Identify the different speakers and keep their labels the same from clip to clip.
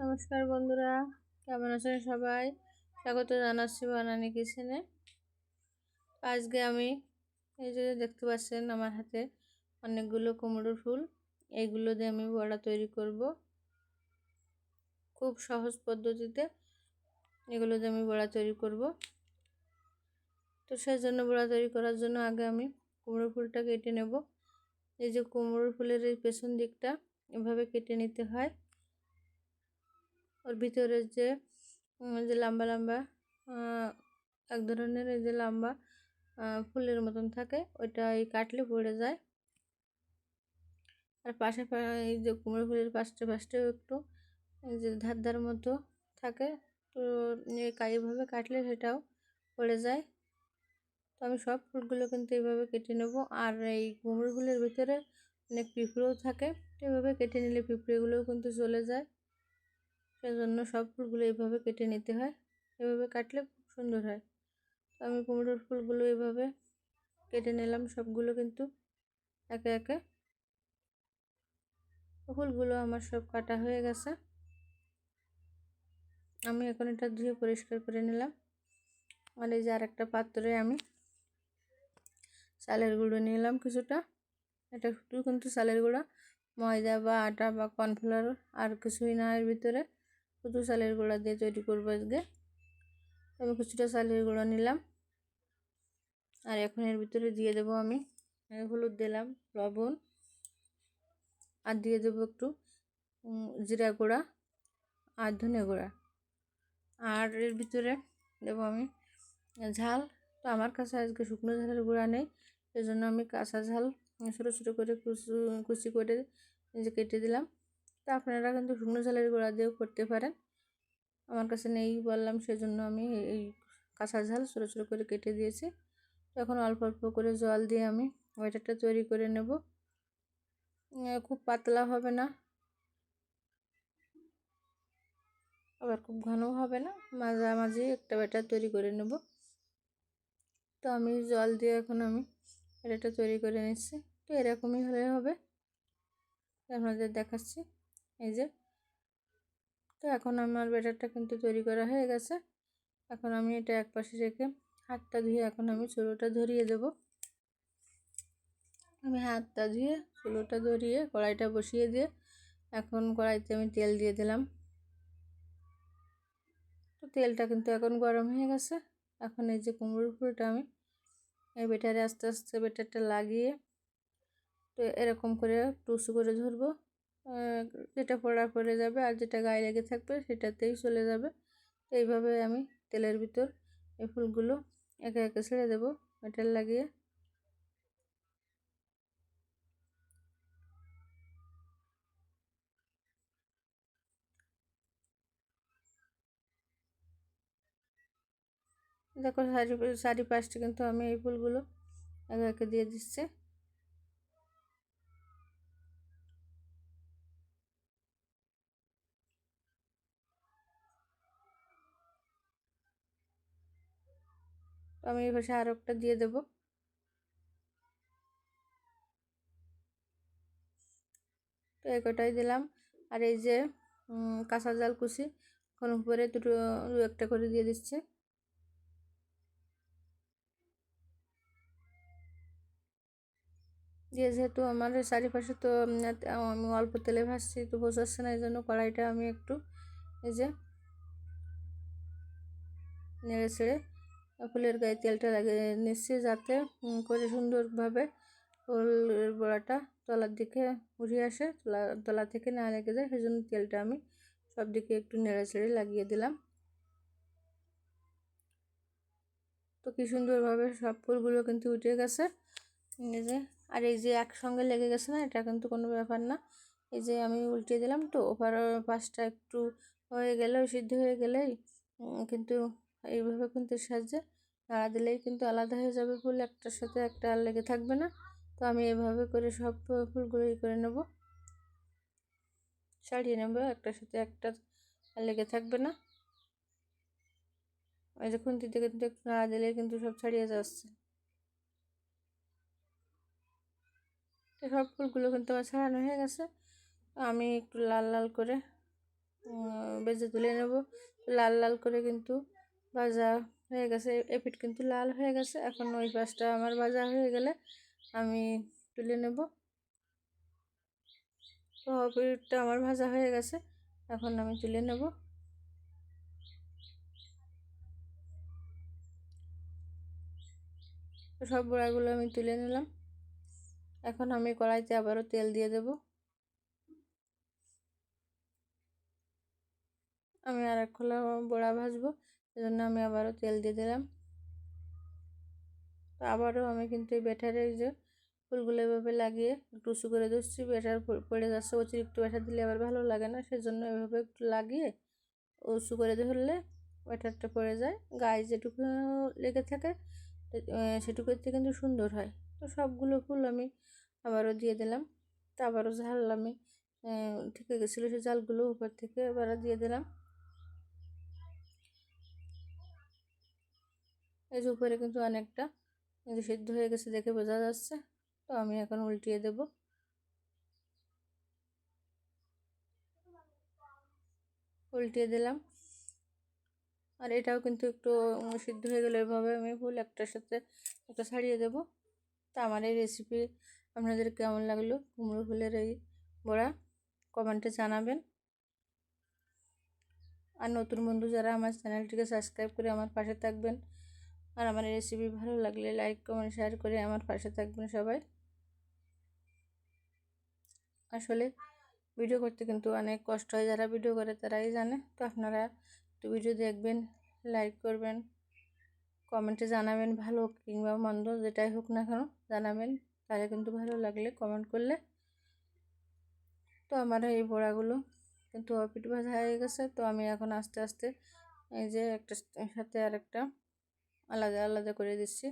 Speaker 1: নমস্কার বন্ধুরা, কেমন আছেন সবাই? স্বাগত জানাচ্ছি বানানি কিচেনে। আজকে আমি এই যে দেখতে পাচ্ছেন আমার হাতে অনেকগুলো কুমড়োর ফুল এইগুলো দিয়ে আমি বড়া তৈরি করব। খুব সহজ পদ্ধতিতে এগুলো দিয়ে আমি বড়া তৈরি করব। তো সেই জন্য বড়া তৈরি করার জন্য আগে আমি কুমড়ো ফুলটা কেটে নেব। এই যে কুমড়োর ফুলের এই পেছন দিকটা এভাবে কেটে নিতে হয়। ওর ভিতরে যে যে লম্বা লম্বা এক ধরনের এই যে লম্বা ফুলের মতন থাকে ওইটা এই কাটলে পড়ে যায়। আর পাশে এই যে কুমড়ো ফুলের পাশে পাশটাও একটু যে ধার ধার মতো থাকে, তো এইভাবে কাটলে সেটাও পড়ে যায়। তো আমি সব ফুলগুলো কিন্তু এইভাবে কেটে নেব। আর এই কুমড়ো ফুলের ভিতরে অনেক পিঁপড়েও থাকে এভাবে কেটে নিলে পিঁপড়েগুলোও কিন্তু চলে যায়। সেজন্য সব ফুলগুলো এইভাবে কেটে নিতে হয়। এভাবে কাটলে খুব সুন্দর হয়। তো আমি কুমড়োর ফুলগুলো এইভাবে কেটে নিলাম। সবগুলো কিন্তু একে একে ফুলগুলো আমার সব কাটা হয়ে গেছে। আমি এখন এটা ধুয়ে পরিষ্কার করে নিলাম। আর এই যে আর একটা পাত্রে আমি চালের গুঁড়ো নিলাম কিছুটা। এটা শুধু কিন্তু চালের গুঁড়া, ময়দা বা আটা বা কর্নফ্লাওয়ার আর কিছুই না এর ভিতরে। শুধু চালের গুঁড়া দিয়ে তৈরি করব আজকে। আমি কিছুটা চালের গুঁড়া নিলাম। আর এখন এর ভিতরে দিয়ে দেবো আমি হলুদ দিলাম, লবণ। আর দিয়ে দেবো একটু জিরা গুঁড়া আর ধনে গুঁড়া। আর এর ভিতরে দেবো আমি ঝাল। তো আমার কাছে আজকে শুকনো ঝালের গুঁড়া নেই সেই জন্য আমি কাঁচা ঝাল ছোটো ছোটো করে কুচি কুচি করে যে কেটে দিলাম। তা আপনারা কিন্তু শুকনো ঝালের গুঁড়া দিয়েও করতে পারেন। আমার কাছে নেই বললাম, সেজন্য আমি এই কাঁচা ঝাল ছোটো ছোটো করে কেটে দিয়েছি। এখন অল্প অল্প করে জল দিয়ে আমি ওয়েটারটা তৈরি করে নেব। খুব পাতলা হবে না। আবার খুব ঘনও হবে না। মাঝামাঝি একটা ব্যাটার তৈরি করে নেব। তো আমি জল দিয়ে এখন আমি এটা তৈরি করে নিচ্ছি। তো এরকমই হলে হবে। আপনাদের দেখাচ্ছি। এই যে, তো এখন আমার ব্যাটারটা কিন্তু তৈরি করা হয়ে গেছে। এখন আমি এটা এক পাশে রেখে হাতটা ধুয়ে এখন আমি চুলোটা ধরিয়ে দেব। আমি হাতটা ধুয়ে, চুলোটা ধরিয়ে কড়াইটা বসিয়ে দিয়ে এখন কড়াইতে আমি তেল দিয়ে দিলাম। তো তেলটা কিন্তু এখন গরম হয়ে গেছে। এখন এই যে কুমড়োর ফুলটা আমি এই বেটারে আস্তে আস্তে বেটারটা লাগিয়ে তো এরকম করে টুসু করে ধরবো। যেটা পড়া পড়ে যাবে আর যেটা গায়ে লেগে থাকবে সেটাতেই চলে যাবে। এইভাবে আমি তেলের ভিতর এই ফুলগুলো একে একে ছেড়ে দেবো মেটাল লাগিয়ে। দেখো শাড়ি শাড়ি পাশটি কিন্তু আমি এই ফুলগুলো একে একে দিয়ে দিচ্ছি। আমি এই পাশে আরও একটা দিয়ে দেব। তো এই কটাই দিলাম। আর এই যে কাঁচা জাল কুচি, এখন উপরে দুটো, দু একটা করে দিয়ে দিচ্ছে। দিয়ে যেহেতু আমার চারিপাশে তো আমি অল্প তেলে ভাসছি তো বোঝাচ্ছে না এই জন্য কড়াইটা আমি একটু, এই যে, নেড়ে ছেড়ে ফুলের গায়ে তেলটা লাগিয়ে নিচ্ছি যাতে করে সুন্দরভাবে ফুলের বড়াটা তলার দিকে উঠে আসে, তলা তলা থেকে না লেগে যায় সেই জন্য তেলটা আমি সব দিকে একটু নেড়ে ছেড়ে লাগিয়ে দিলাম। তো কি সুন্দরভাবে সব ফুলগুলো কিন্তু উঠে গেছে। যে, আর এই যে একসঙ্গে লেগে গেছে না, এটা কিন্তু কোনো ব্যাপার না। এই যে আমি উল্টে দিলাম তো, ওপার পাশটা একটু হয়ে গেলেও সিদ্ধ হয়ে গেলেই কিন্তু এইভাবে কিন্তু সাহায্যে নাড়া দিলেই কিন্তু আলাদা হয়ে যাবে ফুল, একটার সাথে একটা আর লেগে থাকবে না। তো আমি এভাবে করে সব ফুলগুলো ই করে নেব। ছাড়িয়ে নেব, একটার সাথে একটা আর লেগে থাকবে না। ওই যে খুন্তিতে কিন্তু একটু নাড়া দিলেই কিন্তু সব ছাড়িয়ে যাচ্ছে। সব ফুলগুলো কিন্তু আমার ছাড়ানো হয়ে গেছে। আমি একটু লাল লাল করে বেজে তুলে নেব। লাল লাল করে কিন্তু ভাজা হয়ে গেছে এপিট কিন্তু লাল হয়ে গেছে। এখন ওই পাশটা আমার ভাজা হয়ে গেলে আমি তুলে নেব। তো আমার ভাজা হয়ে গেছে, এখন আমি তুলে নেব। সব বড়াগুলো আমি তুলে নিলাম। এখন আমি কড়াইতে আবারও তেল দিয়ে দেব। আমি আর এক খোলা বড়া ভাজবো। সেজন্য আমি আবারও তেল দিয়ে দিলাম। তো আবারও আমি কিন্তু এই ব্যাটারে যে ফুলগুলো এভাবে লাগিয়ে একটু উঁচু করে দিচ্ছি ব্যাটার পড়ে যাচ্ছে, অতিরিক্ত ব্যাটার দিলে আবার ভালো লাগে না। সেজন্য এভাবে একটু লাগিয়ে উঁচু করে ধরলে ব্যাটারটা পড়ে যায়। গায়ে যেটুকু লেগে থাকে সেটুকুতে কিন্তু সুন্দর হয়। তো সবগুলো ফুল আমি আবারও দিয়ে দিলাম। তা আবারও ঝাল আমি থেকে গেছিল সেই জালগুলো উপর থেকে আবারও দিয়ে দিলাম। এই যে উপরে কিন্তু অনেকটা কিন্তু সিদ্ধ হয়ে গেছে দেখে বোঝা যাচ্ছে। তো আমি এখন উল্টিয়ে দেব। উল্টিয়ে দিলাম। আর এটাও কিন্তু একটু সিদ্ধ হয়ে গেলে এভাবে আমি ফুল একটার সাথে একটা ছাড়িয়ে দেব। তা আমার এই রেসিপি আপনাদের কেমন লাগল? কুমড়ো ফুলের এই বড়া কমেন্টে জানাবেন। আর নতুন বন্ধু যারা আমার চ্যানেলটিকে সাবস্ক্রাইব করে আমার পাশে থাকবেন আর আমার এই রেসিপি ভালো লাগলে লাইক কমেন্ট শেয়ার করে আমার পাশে থাকবেন সবাই। আসলে ভিডিও করতে কিন্তু অনেক কষ্ট হয়, যারা ভিডিও করে তারাই জানে। তো আপনারা একটু ভিডিও দেখবেন লাইক করবেন কমেন্টে জানাবেন ভালো কিংবা মন্দ, যেটাই হোক না কেন জানাবেন, তাহলে কিন্তু ভালো লাগলে কমেন্ট করলে। তো আমার এই বড়াগুলো কিন্তু অপিট ভাজা হয়ে গেছে, তো আমি এখন আস্তে আস্তে এই যে একটা সাথে আর একটা আলাদা আলাদা করে দিচ্ছি।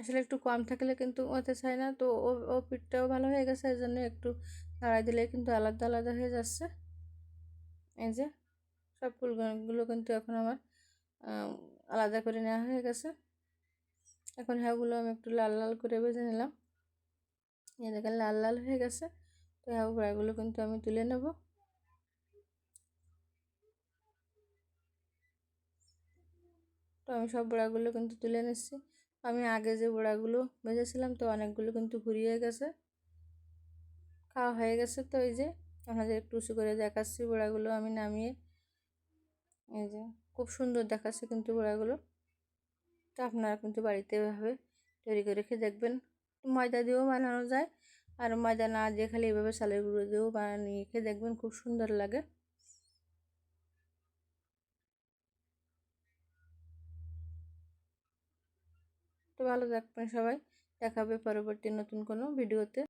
Speaker 1: আসলে একটু কম থাকলে কিন্তু ওতে চাই না। তো ও ও পিঠটাও ভালো হয়ে গেছে এই জন্য একটু নাড়াই দিলে কিন্তু আলাদা আলাদা হয়ে যাচ্ছে। এই যে, সব ফুলগুলো কিন্তু এখন আমার আলাদা করে নেওয়া হয়ে গেছে। এখন হ্যাঁগুলো আমি একটু লাল লাল করে ভেজে নিলাম। এই দেখেন, লাল লাল হয়ে গেছে। তো হ্যাঁ বড়াগুলো কিন্তু আমি তুলে নেব। তো আমি সব বড়াগুলো কিন্তু তুলে নিচ্ছি। আমি আগে যে বড়াগুলো ভেজেছিলাম তো অনেকগুলো কিন্তু ঘুরিয়ে গেছে। খাওয়া হয়ে গেছে তো এই যে, আপনাদের একটু উঁচু করে দেখাচ্ছি বড়াগুলো, আমি নামিয়ে এই যে, খুব সুন্দর দেখাচ্ছে কিন্তু বড়াগুলো। তো আপনারা কিন্তু বাড়িতে এভাবে তৈরি করে রেখে দেখবেন। ময়দা দিয়েও বানানো যায়, আর ময়দা না দিয়ে খালি এভাবে চালের গুঁড়ো দিয়েও বানিয়ে খেয়ে দেখবেন, খুব সুন্দর লাগে। তো ভালো থাকবেন সবাই। দেখাবে পরবর্তী নতুন কোনো ভিডিওতে।